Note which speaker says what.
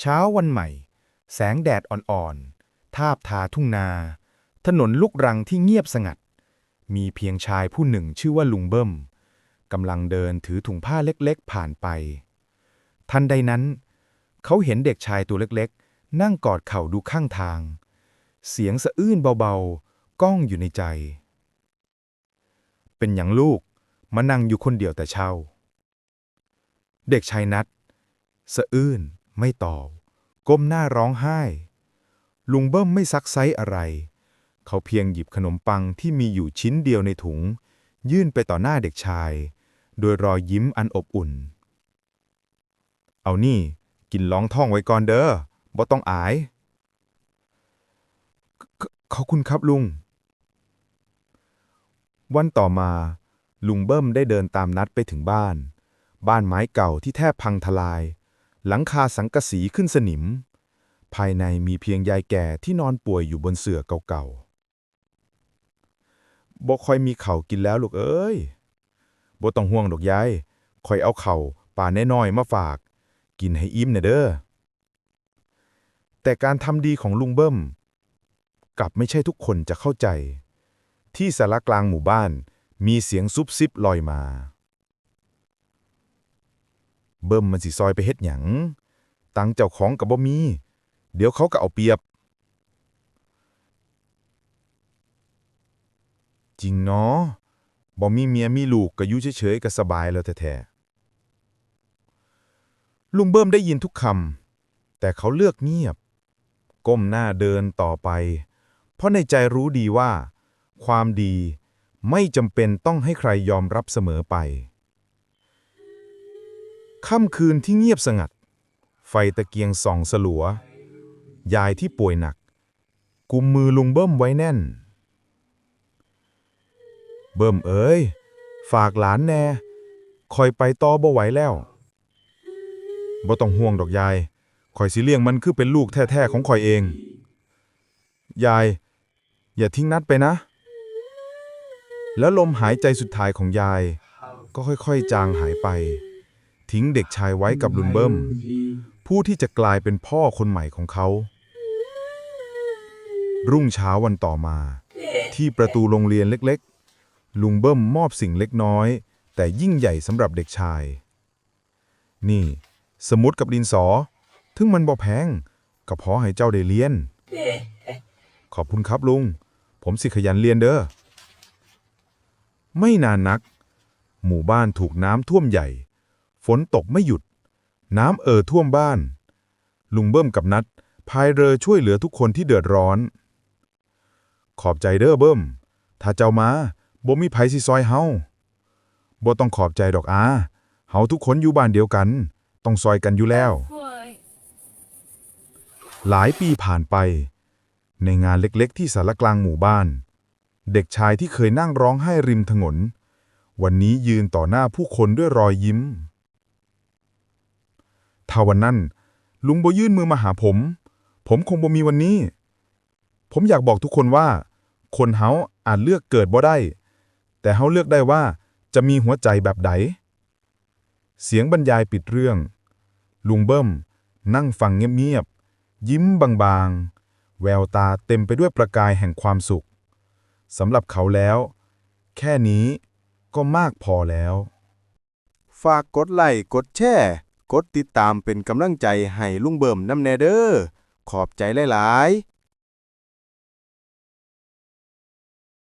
Speaker 1: เช้าวันใหม่ แสงแดดอ่อนๆ ทาบทาทุ่งนา ถนนลูกรังที่เงียบสงัด มีเพียงชายผู้หนึ่งชื่อว่าลุงเบิ้มกำลังเดินถือถุงผ้าเล็กๆ ผ่านไป ทันใดนั้น เขาเห็นเด็กชายตัวเล็กๆ นั่งกอดเข่าดูข้างทาง เสียงสะอื้นเบาๆ ก้องอยู่ในใจ เป็นอย่างลูกมานั่งอยู่คนเดียวแต่เช้าเด็กชายนัด สะอื้น ไม่ตอบ ก้มหน้าร้องไห้ ลุงเบิ้มไม่ซักไซอะไร เขาเพียงหยิบขนมปังที่มีอยู่ชิ้นเดียวในถุง ยื่นไปต่อหน้าเด็กชาย โดยรอยยิ้มอันอบอุ่น เอานี่ กินล้องท้องไว้ก่อนเด้อบ่ต้องอาย ขอบคุณครับลุง วันต่อมา ลุงเบิ้มได้เดินตามนัดไปถึงบ้าน บ้านไม้เก่าที่แทบพังทลาย หลังคาสังกะสีขึ้นสนิม ภายในมีเพียงยายแก่ที่นอนป่วยอยู่บนเสื่อเก่าๆบ่คอยมีเข่ากินแล้วลูกเอ้ยบ่ต้องห่วงดอกยายคอยเอาเข่าป่าน้อยๆมาฝาก กินให้อิ่มเนเด้อแต่การทำดีของลุงเบิ้มกลับไม่ใช่ทุกคนจะเข้าใจ ที่สารกลางหมู่บ้านมีเสียงซุบซิบลอยมา เบิ้มมันสิซอยไปเฮ็ดหยัง ตังเจ้าของกับบ่มี เดี๋ยวเขาก็เอาเปรียบ จริงเนาะบ่มีเมียมีลูกก็อยู่เฉยๆก็สบายแล้วแท้ๆลุงเบิ้มได้ยินทุกคำแต่เขาเลือกเงียบ ก้มหน้าเดินต่อไป เพราะในใจรู้ดีว่า ความดีไม่จำเป็นต้องให้ใครยอมรับเสมอไป ค่ำคืนที่เงียบสงัด ไฟตะเกียงส่องสลัว ยายที่ป่วยหนัก กุมมือลุงเบิ้มไว้แน่น เบิ้มเอ้ยฝากหลานแน่คอยไปต่อบ่ไหวแล้วบ่ต้องห่วงดอกยายคอยสิเลี้ยงมันคือเป็นลูกแท้ๆของคอยเอง ยาย อย่าทิ้งนัดไปนะ แล้วลมหายใจสุดท้ายของยาย ก็ค่อยๆ จางหายไป ทิ้งเด็กชายไว้กับลุงเบิ้ม ผู้ที่จะกลายเป็นพ่อคนใหม่ของเขา รุ่งเช้าวันต่อมา ที่ประตูโรงเรียนเล็กๆ ลุงเบิ้มมอบสิ่งเล็กน้อย แต่ยิ่งใหญ่สำหรับเด็กชาย นี่ สมุดกับดินสอ ถึงมันบ่แพงก็พอให้เจ้าได้เรียน ขอบคุณครับลุง ผมสิขยันเรียนเด้อ ไม่นานนัก หมู่บ้านถูกน้ำท่วมใหญ่ ฝนตกไม่หยุด น้ำเอ่อท่วมบ้าน ลุงเบิ้มกับนัดพายเรือช่วยเหลือทุกคนที่เดือดร้อน ขอบใจเด้อเบิ้ม ถ้าเจ้ามาบ่มีไผสิซอยเฮาบ่ต้องขอบใจดอกอาเฮาทุกคนอยู่บ้านเดียวกัน ต้องซอยกันอยู่แล้ว หลายปีผ่านไป ในงานเล็กๆ ที่สารกลางหมู่บ้าน เด็กชายที่เคยนั่งร้องไห้ริมถนน วันนี้ยืนต่อหน้าผู้คนด้วยรอยยิ้ม ถ้าวันนั้น ลุงโบยื่นมือมาหาผม ผมคงบ่มีวันนี้ ผมอยากบอกทุกคนว่า คนเฮาอาจเลือกเกิดบ่ได้ แต่เฮาเลือกได้ว่าจะมีหัวใจแบบใดเสียงบรรยายปิดเรื่อง ลุงเบิ้ม นั่งฟังเงียบๆ ยิ้มบางๆ แววตาเต็มไปด้วยประกายแห่งความสุข สำหรับเขาแล้ว แค่นี้ก็มากพอแล้ว
Speaker 2: ฝากกดไลค์กดแชร์ กดติดตามเป็นกำลังใจให้ลุงเบิ่มน้ำแนเดอ้อขอบใจหลาย ๆ